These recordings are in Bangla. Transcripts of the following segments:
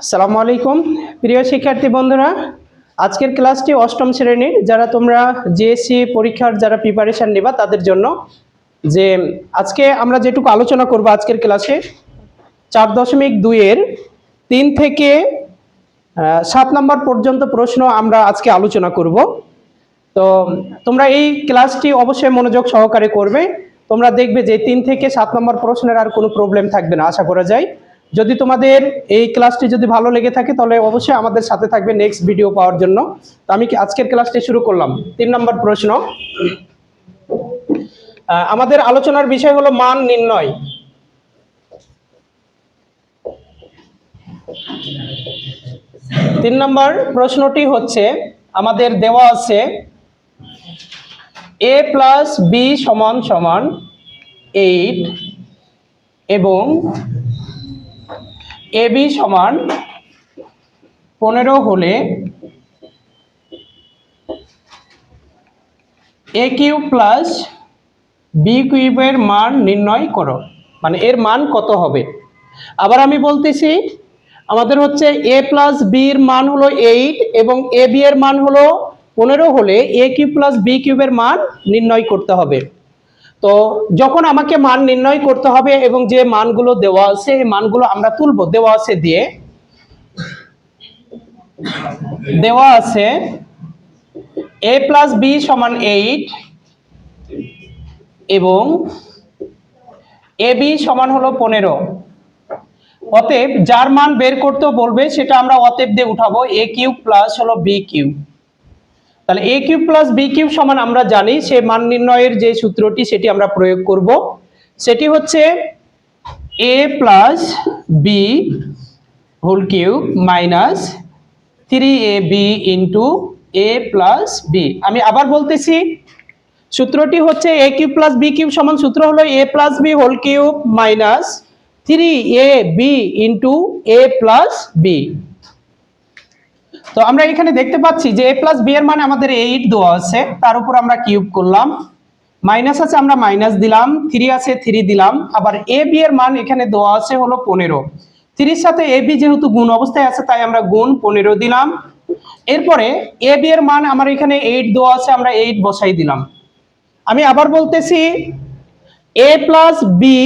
আসসালামু আলাইকুম। প্রিয় শিক্ষার্থী বন্ধুরা, আজকের ক্লাসটি অষ্টম শ্রেণির। যারা তোমরা জিএসসি পরীক্ষার যারা প্রিপারেশন নেবা, তাদের জন্য যে আজকে আমরা যেটুকু আলোচনা করব আজকের ক্লাসে, চার দশমিক দুইয়ের তিন থেকে সাত নম্বর পর্যন্ত প্রশ্ন আমরা আজকে আলোচনা করব। তো তোমরা এই ক্লাসটি অবশ্যই মনোযোগ সহকারে করবে। তোমরা দেখবে যে তিন থেকে সাত নম্বর প্রশ্নের আর কোনো প্রবলেম থাকবে না, আশা করা যায়। যদি তোমাদের এই ক্লাসটি যদি ভালো লেগে থাকে, তাহলে অবশ্যই আমাদের সাথে থাকবে নেক্সট ভিডিও পাওয়ার জন্য। তো আমি আজকের ক্লাসটি শুরু করলাম? তিন নম্বর প্রশ্ন। আমাদের আলোচনার বিষয় হলো মান নির্ণয়। তিন নম্বর প্রশ্নটি হচ্ছে, আমাদের দেওয়া আছে এ প্লাস বি সমান সমান এইট এবং এ বি সমান পনেরো হলে এ কিউ প্লাস বি কিউবের মান নির্ণয় করো। মানে এর মান কত হবে? আবার আমি বলতেছি, আমাদের হচ্ছে এ প্লাস বির মান হলো এইট এবং এ বি এর মান হলো পনেরো হলে এ কিউব প্লাস বি কিউবের মান নির্ণয় করতে হবে। তো যখন আমাকে মান নির্ণয় করতে হবে এবং যে মানগুলো দেওয়া আছে, এই মানগুলো আমরা তুলব। দেওয়া আছে দিয়ে। দেওয়া আছে এ প্লাস বি সমান এইট এবং এ বি সমান হলো পনেরো। অতএব যার মান বের করতে বলবে, সেটা আমরা অতএব দিয়ে উঠাবো। এ কিউব প্লাস হলো বি কিউব তাহলে A cube plus B cube সমান আমরা জানি, সে মান নির্ণয়ের যে সূত্রটি, সেটি আমরা প্রয়োগ করব। সেটি হচ্ছে A plus B whole cube minus three A B into A plus B আমি আবার বলতেছি, সূত্রটি হচ্ছে A cube plus B cube সমান সূত্র হলো A plus B whole cube minus three A B into A plus B তো আমরা এখানে দেখতে পাচ্ছি যে এ প্লাস বি এর মানে আমাদের এইট দেওয়া আছে। তার উপর আমরা কিউব করলাম। মাইনাস আছে আমরা মাইনাস দিলাম। থ্রি আছে থ্রি দিলাম। আবার এ বি এর মান এখানে দেওয়া আছে হলো পনেরো। থ্রির সাথে এ বি যেহেতু গুণ অবস্থায় আছে, তাই আমরা গুণ পনেরো দিলাম। এরপরে এ বি এর মান আমার এখানে এইট দেওয়া আছে, আমরা এইট বসাই দিলাম। আমি আবার বলতেছি A plus B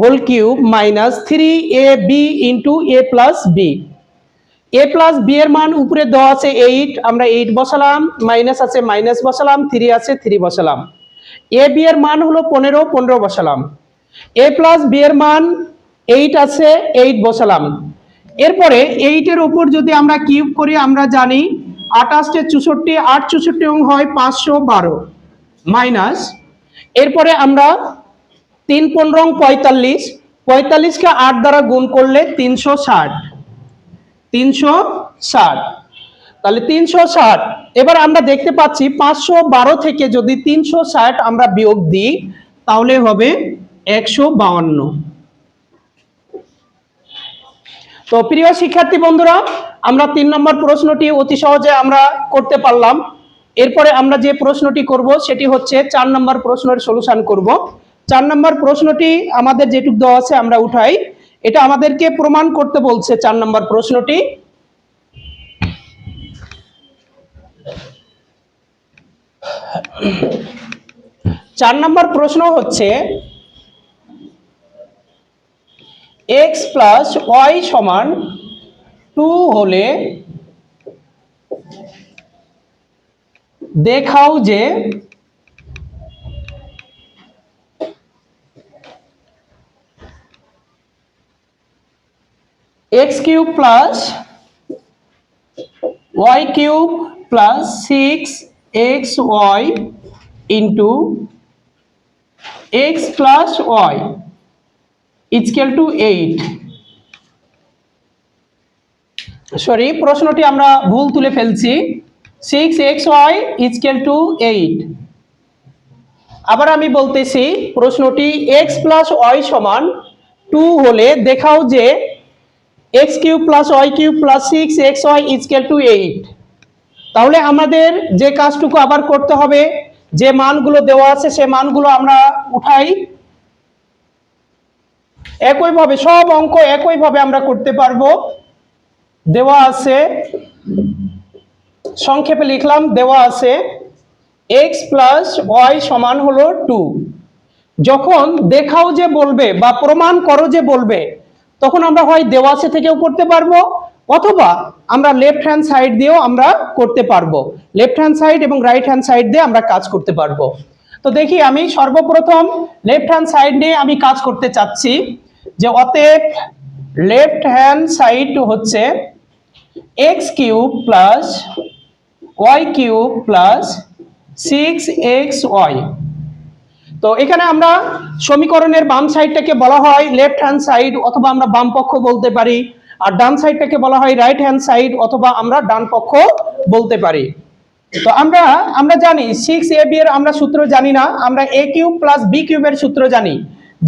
whole cube minus three A B into A plus B A plus B এর মান উপরে দেওয়া আছে এইট আমরা এইট বসালাম মাইনাস আছে মাইনাস বসালাম থ্রি আছে থ্রি বসালাম। এ বি এর মান হলো পনেরো পনেরো বসালাম। এ প্লাস বি এর মান এইট আছে এইট বসালাম। এরপরে এইটের উপর যদি আমরা কিউব করি, আমরা জানি আঠাশটে চৌষট্টি, আট চৌষট্টি অঙ্ক হয় পাঁচশো বারো মাইনাস এরপরে আমরা তিন পনেরো পঁয়তাল্লিশ পঁয়তাল্লিশকে আট দ্বারা গুণ করলে তিনশো ষাট। তিনশো ষাট। তাহলে তিনশো ষাট, এবার আমরা দেখতে পাচ্ছি পাঁচশো বারো থেকে যদি তিনশো ষাট আমরা বিয়োগ দিই, তাহলে হবে একশো বাউান্ন। তো প্রিয় শিক্ষার্থী বন্ধুরা, আমরা তিন নম্বর প্রশ্নটি অতি সহজে আমরা করতে পারলাম। এরপরে আমরা যে প্রশ্নটি করব, সেটি হচ্ছে চার নম্বর প্রশ্নের সলিউশন করব। চার নম্বর প্রশ্নটি আমাদের যেটুক দেওয়া আছে আমরা উঠাই। এটা আমাদেরকে প্রমাণ করতে বলছে চার নম্বর প্রশ্নটি। চার নম্বর প্রশ্ন হচ্ছে এক্স প্লাস ওয়াই সমান টু হলে দেখাও যে X cube plus Y cube plus six X Y into X plus Y equal to eight sorry প্রশ্নটি আমরা ভুল তুলে ফেলছি। Six X Y equal to eight আবার আমি বলতেছি, প্রশ্নটি এক্স প্লাস ওয়াই সমান টু হলে দেখাও যে X cube plus Y cube plus six X Y equal to eight তাহলে আমাদের যে কাজটুকু আবার করতে হবে, যে মানগুলো দেওয়া আছে, সে মানগুলো আমরা উঠাই। একইভাবে সব অঙ্ক একইভাবে আমরা করতে পারব। দেওয়া আছে, সংক্ষেপে লিখলাম, দেওয়া আছে এক্স প্লাস ওয়াই সমান হলো টু যখন দেখাও যে বলবে বা প্রমাণ করো যে বলবে তখন আমরা হয় দেওয়া আছে থেকেও করতে পারব, অথবা আমরা লেফট হ্যান্ড সাইড দিয়েও আমরা করতে পারব। লেফট হ্যান্ড সাইড এবং রাইট হ্যান্ড সাইড দিয়ে আমরা কাজ করতে পারব। তো দেখি আমি সর্বপ্রথম লেফট হ্যান্ড সাইড নিয়ে আমি কাজ করতে চাচ্ছি, যে অতএব লেফট হ্যান্ড সাইড হচ্ছে X cube plus Y cube plus six X Y তো এখানে আমরা সমীকরণের বাম সাইডটাকে বলা হয় লেফট হ্যান্ড সাইড অথবা আমরা বাম পক্ষ বলতে পারি, আর ডান সাইডটাকে বলা হয় রাইট হ্যান্ড সাইড অথবা আমরা ডান পক্ষ বলতে পারি। তো আমরা আমরা জানি সিক্স এ বি এর আমরা সূত্র জানি না, আমরা এ কিউব প্লাস বি কিউবের সূত্র জানি।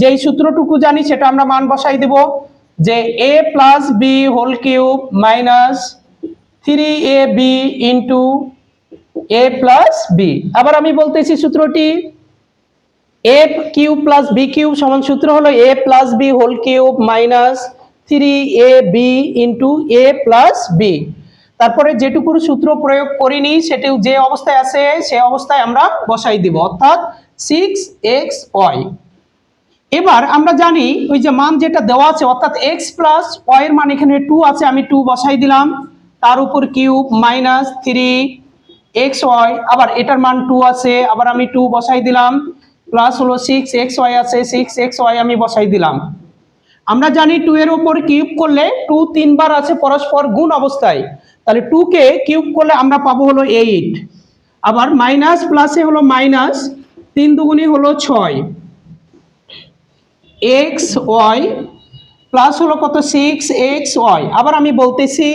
যেই সূত্রটুকু জানি সেটা আমরা মান বসাই দেব যে A plus B whole cube minus three A B into A plus B আবার আমি বলতেছি সূত্রটি A cube plus B cube সমান সূত্র হলো A plus B whole cube minus three A B into A plus B তারপরে যেটুকুর সূত্র প্রয়োগ করিনি, সেটিও যে অবস্থায় আছে, সে অবস্থায় আমরা বসাই দিব, অর্থাৎ সিক্স এক্স ওয়াই এবার আমরা জানি ওই যে মান যেটা দেওয়া আছে, অর্থাৎ এক্স প্লাস ওয়াই মান এখানে টু আছে, আমি টু বসাই দিলাম। তার উপর cube minus three X Y আবার এটার মান টু আছে, আবার আমি টু বসাই দিলাম। প্লাস হলো সিক্স এক্স ওয়াই আছে সিক্স এক্স ওয়াই আমি বসাই দিলাম। আমরা জানি টু এর উপর কিউব করলে টু তিনবার আছে পরস্পর গুণ অবস্থায়। তাহলে টু কে কিউব করলে আমরা পাবো হলো এইট আবার মাইনাস প্লাসে হলো মাইনাস তিন দুগুণই হলো ছয়। এক্স ওয়াই প্লাস হলো কত? সিক্স এক্স ওয়াই আবার আমি বলতেছি,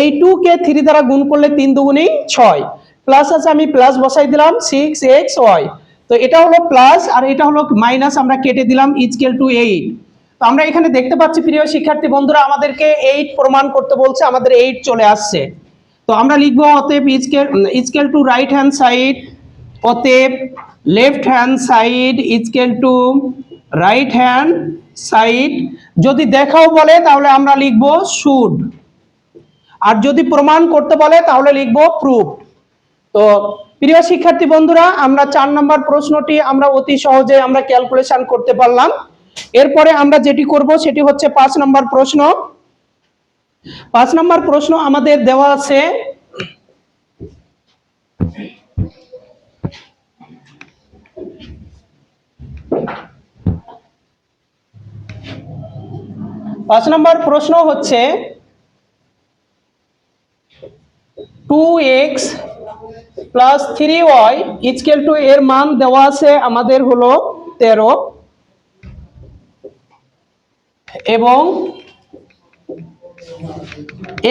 এই টু কে থ্রি দ্বারা গুণ করলে তিন দুগুণই ছয়। প্লাস আছে আমি প্লাস বসাই দিলাম সিক্স এক্স ওয়াই তো এটা হলো প্লাস আর এটা হলো মাইনাস আমরা কেটে দিলাম ইজকেল টু এইট তো আমরা এখানে দেখতে পাচ্ছি, প্রিয় শিক্ষার্থী বন্ধুরা, আমাদেরকে এইট প্রমাণ করতে বলছে, আমাদের এইট চলে আসছে। তো আমরা লিখব অতএব equal equal to right hand side অতএব left hand side equal to right hand side যদি দেখাও বলে, তাহলে আমরা লিখব শুড আর যদি প্রমাণ করতে বলে, তাহলে লিখব প্রুফ তো প্রিয় শিক্ষার্থী বন্ধুরা, আমরা চার নম্বর প্রশ্নটি আমরা অতি সহজে আমরা ক্যালকুলেশন করতে পারলাম। এরপরে আমরা যেটি করব, সেটি হচ্ছে পাঁচ নম্বর প্রশ্ন। পাঁচ নম্বর প্রশ্ন আমাদের দেওয়া আছে, পাঁচ নম্বর প্রশ্ন হচ্ছে two X plus three Y equal to এর মান দেওয়া আছে আমাদের হলো তেরো। এবং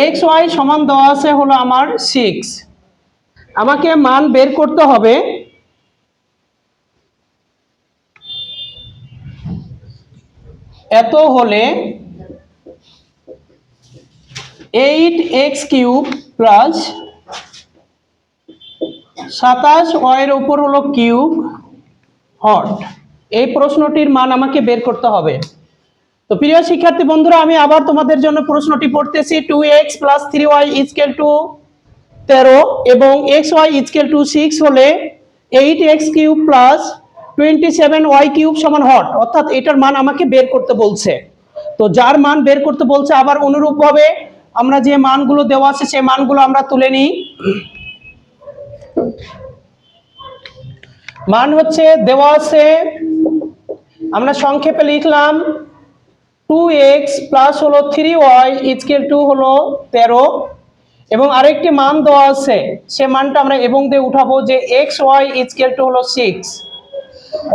এক্স ওয়াই সমান দেওয়া আছে হলো আমার সিক্স আমাকে মান বের করতে হবে। এত হলে এইট এক্স কিউব প্লাস সাতাশ ওয়ের উপর হলো কিউব হট। এই প্রশ্নটির মান আমাকে বের করতে হবে। তো প্রিয় শিক্ষার্থী বন্ধুরা, আমি আবার তোমাদের জন্য প্রশ্নটি পড়তেছি। Two X plus three Y equal to তেরো এবং X Y equal to six হলে eight X cube plus twenty seven Y cube সমান হট। অর্থাৎ এটার মান আমাকে বের করতে বলছে। তো যার মান বের করতে বলছে আবার অনুরূপভাবে আমরা যে মানগুলো দেওয়া আছে, সেই মানগুলো আমরা তুলে নিই। মান হচ্ছে দেওয়া আছে আমরা সংক্ষেপে লিখলাম টু এক্স প্লাস হলো থ্রি ওয়াই ইজকেল টু হলো তেরো। এবং আরেকটি মান দেওয়া আছে, সে মানটা আমরা এবং দিয়ে উঠাবো যে X Y is equal to হলো সিক্স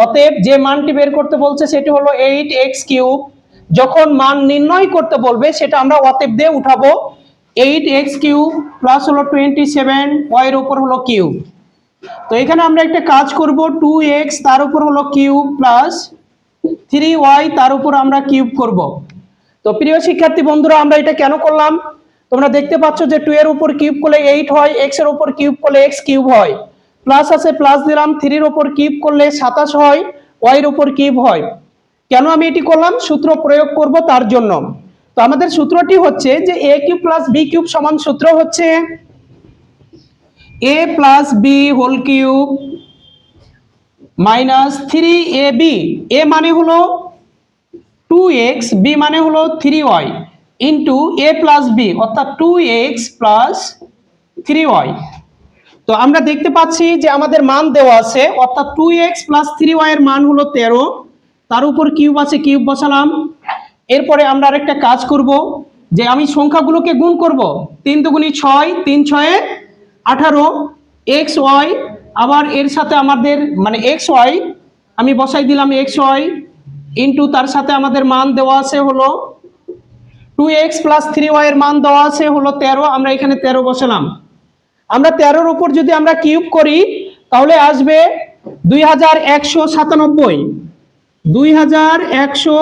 অতএব যে মানটি বের করতে বলছে সেটি হলো এইট এক্স কিউব যখন মান নির্ণয় করতে বলবে, সেটা আমরা অতএব দিয়ে উঠাবো। এইট এক্স কিউব প্লাস হলো টোয়েন্টি সেভেন ওয়াইয়ের উপর হলো কিউব তো এখানে আমরা একটা কাজ করব টু এক্স তার উপর হলো কিউব প্লাস থ্রি ওয়াই তার উপর আমরা কিউব করব। তো প্রিয় শিক্ষার্থী বন্ধুরা, আমরা এটা কেন করলাম? তোমরা দেখতে পাচ্ছ যে টু এর উপর কিউব করলে এইট হয় এক্সের উপর কিউব করলে এক্স কিউব হয়। প্লাস আছে প্লাস দিলাম থ্রির উপর কিউব করলে সাতাশ হয় ওয়াইয়ের উপর কিউব হয়। কেন আমি এটি করলাম? সূত্র প্রয়োগ করব তার জন্য। তো আমাদের সূত্রটি হচ্ছে যে A cube plus B cube সমান সূত্র হচ্ছে A plus B whole cube minus three A B A মানে হলো টু এক্স বি মানে হলো three Y into A plus B অর্থাৎ two X plus three Y তো আমরা দেখতে পাচ্ছি যে আমাদের মান দেওয়া আছে, অর্থাৎ two X plus three Y এর মান হলো তেরো, তার উপর কিউব আছে কিউব বসালাম। এরপরে আমরা আরেকটা কাজ করব, যে আমি সংখ্যাগুলোকে গুণ করব। তিন দুগুণি ছয়, তিন ছয়ে আঠারো এক্স ওয়াই আবার এর সাথে আমাদের মানে এক্স ওয়াই আমি বসাই দিলাম এক্স ওয়াই ইন্টু তার সাথে আমাদের মান দেওয়া আছে হলো two X plus three Y এর মান দেওয়া আছে হলো তেরো, আমরা এখানে তেরো বসালাম। আমরা তেরোর উপর যদি আমরা কিউব করি, তাহলে আসবে দুই হাজার একশো সাতানব্বই। দুই হাজার একশো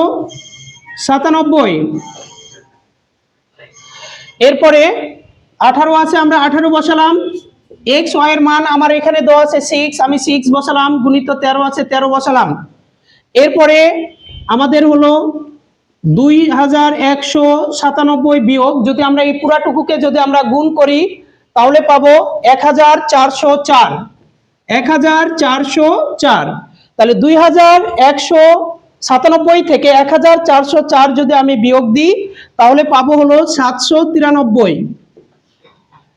সাতানব্বই। এরপরে আঠারো আছে, আমরা আঠারো বসালাম। এক্স ওয়াই এর মান আমার এখানে দেওয়া আছে সিক্স আমি সিক্স বসালাম, গুণিত তেরো আছে, তেরো বসালাম। এরপরে আমাদের হলো দুই হাজার একশো সাতানব্বই বিয়োগ, যদি আমরা এই পুরাটুকুকে যদি আমরা গুণ করি, তাহলে পাবো এক হাজার চারশো চার। এক হাজার চারশো চার। তাহলে দুই হাজার একশো সাতানব্বই থেকে এক হাজার চারশো চার যদি আমি বিয়োগ দিই, তাহলে পাবো হলো সাতশো তিরানব্বই।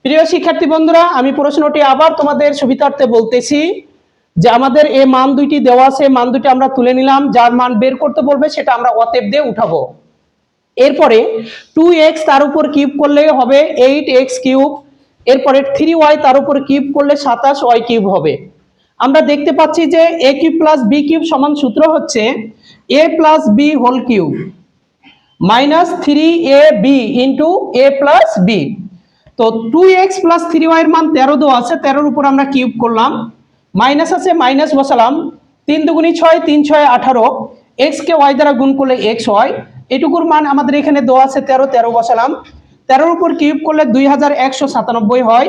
প্রিয় শিক্ষার্থী বন্ধুরা, আমি প্রশ্নটি আবার তোমাদের সুবিধার্থে বলতেছি যে আমাদের এই মান দুইটি দেওয়া আছে, মান দুইটি আমরা তুলে নিলাম, যার মান বের করতে বলবে সেটা আমরা অতএব দিয়ে উঠাবো। এরপরে টু এক্স তার উপর কিউব করলে হবে এইট এক্স কিউব, এরপরে থ্রি ওয়াই তার উপর কিউব করলে সাতাশ ওয়াই কিউব হবে। আমরা দেখতে পাচ্ছি যে A cube plus B cube সমান সূত্র হচ্ছে A plus B whole cube minus three A B into A plus B তো two X plus three Y এর মান তেরো দেওয়া আছে, তেরোর উপর আমরা কিউব করলাম। মাইনাস আছে মাইনাস বসালাম। তিন দুগুনি ছয়, তিন ছয়, আঠারো। এক্স কে ওয়াই দ্বারা গুণ করলে এক্স হয়। এটুকুর মান আমাদের এখানে দেওয়া আছে তেরো তেরো বসালাম। তেরোর উপর কিউব করলে দুই হাজার একশো সাতানব্বই হয়।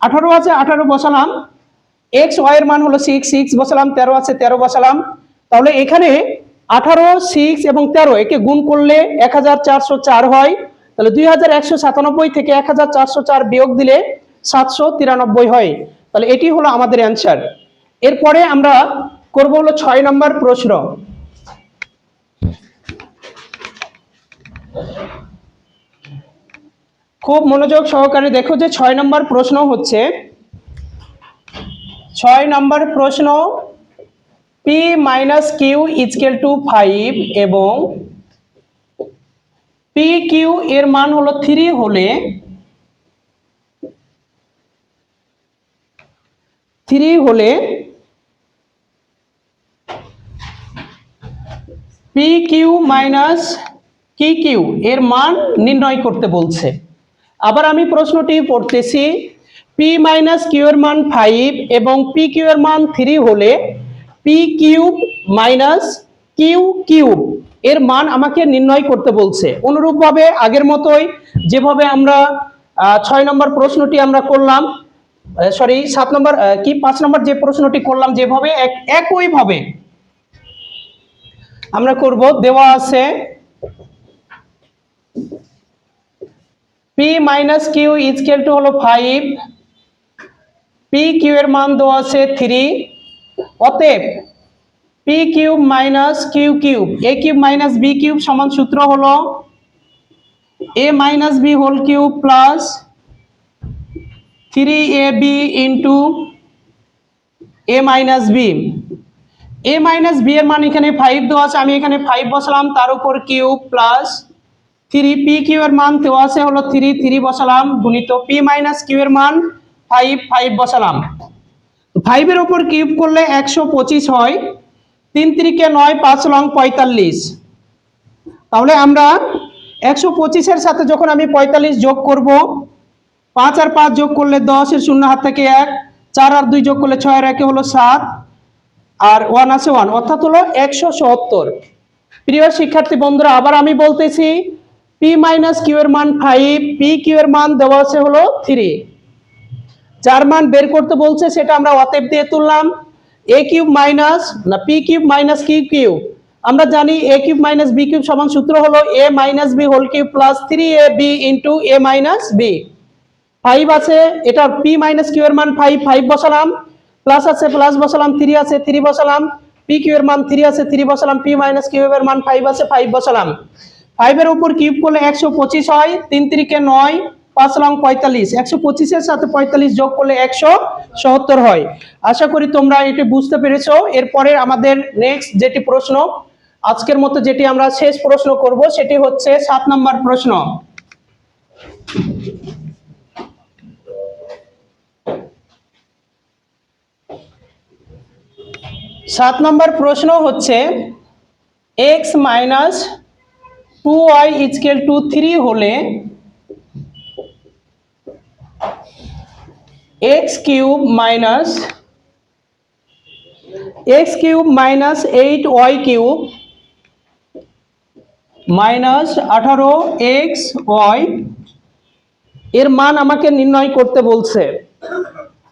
আঠারো আছে, আঠারো বসালাম। এক্স ওয়াই এর মান হলো সিক্স সিক্স বসালাম, তেরো আছে, তেরো বসালাম। তাহলে এখানে আঠারো সিক্স এবং তেরো, একে গুণ করলে এক হাজার চারশো চার হয়। তাহলে দুই হাজার একশো সাতানব্বই থেকে এক হাজার চারশো চার বিয়োগ দিলে সাতশো তিরানব্বই হয়। তাহলে এটি হলো আমাদের অ্যান্সার এরপরে আমরা করব হলো ছয় নম্বর প্রশ্ন। খুব মনোযোগ সহকারে দেখো যে ছয় নম্বর প্রশ্ন হচ্ছে ছয় নম্বর প্রশ্ন P minus Q equal to five এবং পি কিউ এর মান হলো থ্রি হলে থ্রি হলে পি কিউ মাইনাস কি কিউ এর মান নির্ণয় করতে বলছে। আবার আমি প্রশ্নটি পড়তেছি পি মাইনাস কিউ এর মান ফাইভ এবং পি কিউ এর মান থ্রি হলে P cube minus Q cube এর মান আমাকে নির্ণয় করতে বলছে। অনুরূপভাবে আগের মতোই যেভাবে আমরা ছয় নম্বর প্রশ্নটি আমরা করলাম সরি সাত নম্বর কি, পাঁচ নম্বর যে প্রশ্নটি করলাম যেভাবে এক- একইভাবে আমরা করব, দেওয়া আছে P minus Q equal to হলো ফাইভ পি কিউ এর মান দেওয়া আছে থ্রি অতএব P cube minus Q cube A cube minus B cube সমান সূত্র হলো A minus B whole cube plus three A B into A B A B এর মান এখানে ফাইভ দেওয়া আছে, আমি এখানে ফাইভ বসালাম, তার উপর cube plus three P Q এর মান দেওয়া আছে হলো থ্রি থ্রি বসালাম, গুণিত পি মাইনাস কিউ এর মান ফাইভ ফাইভ বসালাম। ফাইভের উপর কিউব করলে একশো পঁচিশ হয়। তিন তিরিকে নয়, পাঁচ লং পঁয়তাল্লিশ। তাহলে আমরা একশো পঁচিশের সাথে যখন আমি পঁয়তাল্লিশ যোগ করব, পাঁচ আর পাঁচ যোগ করলে দশের শূন্য হাত থেকে এক, চার আর দুই যোগ করলে ছয় আর একে হলো সাত, আর ওয়ান আছে ওয়ান অর্থাৎ হলো একশো সত্তর। প্রিয় শিক্ষার্থী বন্ধুরা, আবার আমি বলতেছি পি মাইনাস কিউ এর মান ফাইভ পি কিউ এর মান দেওয়া আছে হলো থ্রি যার মান বের করতে বলছে, সেটা আমরা অতএব দিয়ে তুললাম। এ কিউব মাইনাস, না P cube minus Q cube. আমরা জানি A cube minus B cube সমান সূত্র হলো A minus B whole cube plus three A B into A minus B five আছে, এটা পি মাইনাস কিউ এর মান ফাইভ ফাইভ বসালাম। প্লাস আছে প্লাস বসালাম থ্রি আছে থ্রি বসালাম। পি কিউ এর মান থ্রি আছে থ্রি বসালাম। পি মাইনাস কিউ এর মান ফাইভ আছে ফাইভ বসালাম। ফাইভের উপর কিউব করলে একশো পঁচিশ হয়, তিন তিরিকে নয় পাঁচ লং পঁয়তাল্লিশ, একশো পঁচিশের সাথে পঁয়তাল্লিশ যোগ করলে একশো সত্তর হয়। আশা করি তোমরা এটি বুঝতে পেরেছ। এরপরে আমাদের নেক্সট যেটি প্রশ্ন, আজকের মতো যেটি আমরা শেষ প্রশ্ন করব, সেটি হচ্ছে সাত নম্বর প্রশ্ন। সাত নম্বর প্রশ্ন হচ্ছে X minus two Y equal to three হলে X cube minus, X cube minus eight Y cube minus আঠারো এক্স ওয়াই, এর মান আমাকে নির্ণয় করতে বলছে।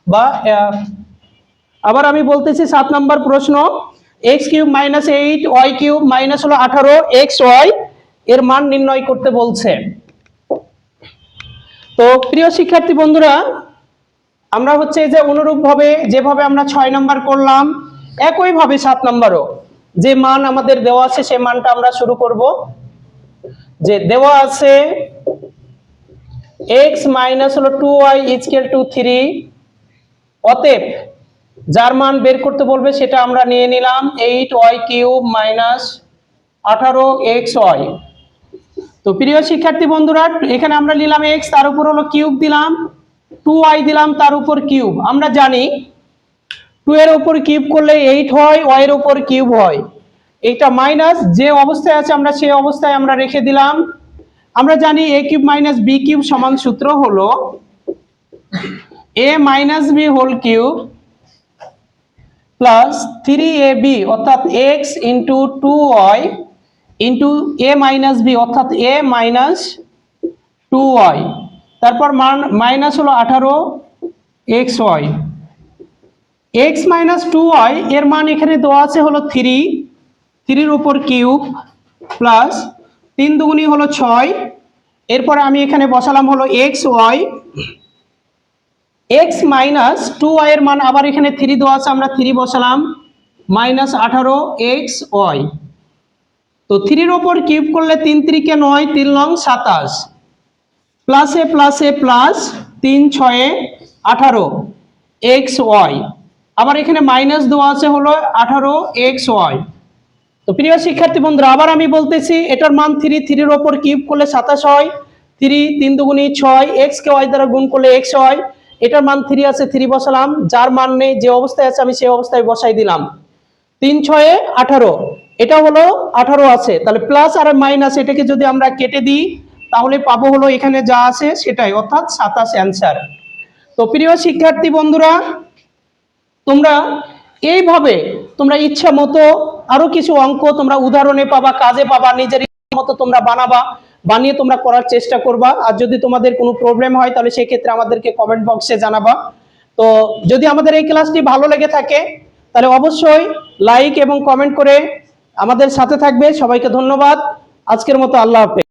বা আবার আমি বলতেছি সাত নম্বর প্রশ্ন, X cube minus eight Y cube minus হলো আঠারো এক্স ওয়াই, এর মান নির্ণয় করতে বলছে। তো, প্রিয় শিক্ষার্থী বন্ধুরা আমরা হচ্ছে যে অনুরূপভাবে যেভাবে আমরা ছয় নম্বর করলাম, একইভাবে সাত নম্বরও। যে মান আমাদের দেওয়া আছে, সে মানটা আমরা শুরু করব। যে দেওয়া আছে এক্স মাইনাস হলো two Y equal to three অতএব, যার মান বের করতে বলবে, সেটা আমরা নিয়ে নিলাম এইট ওয়াই কিউব মাইনাস আঠারো এক্স ওয়াই তো প্রিয় শিক্ষার্থী বন্ধুরা, এখানে আমরা নিলাম এক্স তার উপর হলো কিউব দিলাম। টু ওয়াই দিলাম তার উপর কিউব আমরা জানি টু এর উপর কিউব করলে এইট হয় ওয়াই এর উপর কিউব হয়। এটা মাইনাস যে অবস্থায় আছে আমরা সেই অবস্থায় আমরা রেখে দিলাম। আমরা জানি A cube minus B cube সমান সূত্র হলো A minus B whole cube plus three A B অর্থাৎ X into two Y into A minus B অর্থাৎ এ মাইনাস টু ওয়াই তারপর মান মাইনাস হলো আঠারো X Y X minus two Y এর মান এখানে দেওয়া আছে হলো থ্রি থ্রির উপর কিউব প্লাস তিন দুগুনি হলো ছয়। এরপরে আমি এখানে বসালাম হলো X Y X minus two Y এর মান আবার এখানে থ্রি দেওয়া আছে, আমরা থ্রি বসালাম। মাইনাস আঠারো এক্স ওয়াই তো থ্রির ওপর কিউব করলে তিন তিরিকে নয়, তিন লং সাতাশ। প্লাসে প্লাসে প্লাস তিন ছয়ে আঠারো, এক্স ওয়াই। আবার এখানে মাইনাস দেওয়া আছে হলো আঠারো, এক্স ওয়াই। তো প্রিয় শিক্ষার্থী বন্ধুরা, আবার আমি বলতেছি, এটার মান থ্রি, থ্রির ওপর কিউব করলে সাতাশ হয়। থ্রি, তিন দুগুণি ছয়, এক্স কে ওয়াই দ্বারা গুণ করলে এক্স হয় এটার মান থ্রি আছে, থ্রি বসালাম। যার মান নেই, যে অবস্থায় আছে, আমি সেই অবস্থায় বসাই দিলাম। তিন ছয়ে আঠারো এটা হলো আঠারো আছে। তাহলে প্লাস আর মাইনাস, এটাকে যদি আমরা কেটে দিই তাহলে পাবো হলো এখানে যা আছে সেটাই, অর্থাৎ সাতাশ অ্যান্সার তো প্রিয় শিক্ষার্থী বন্ধুরা, তোমরা এইভাবে তোমরা ইচ্ছা মতো আরও কিছু অঙ্ক তোমরা উদাহরণে পাবা, কাজে পাবা, নিজের মতো তোমরা বানাবা, বানিয়ে তোমরা করার চেষ্টা করবা। আর যদি তোমাদের কোনো প্রবলেম হয়, তাহলে সেই ক্ষেত্রে আমাদেরকে কমেন্ট বক্সে জানাবা। তো যদি আমাদের এই ক্লাসটি ভালো লেগে থাকে, তাহলে অবশ্যই লাইক এবং কমেন্ট করে আমাদের সাথে থাকবে। সবাইকে ধন্যবাদ। আজকের মতো আল্লাহ হাফেজ।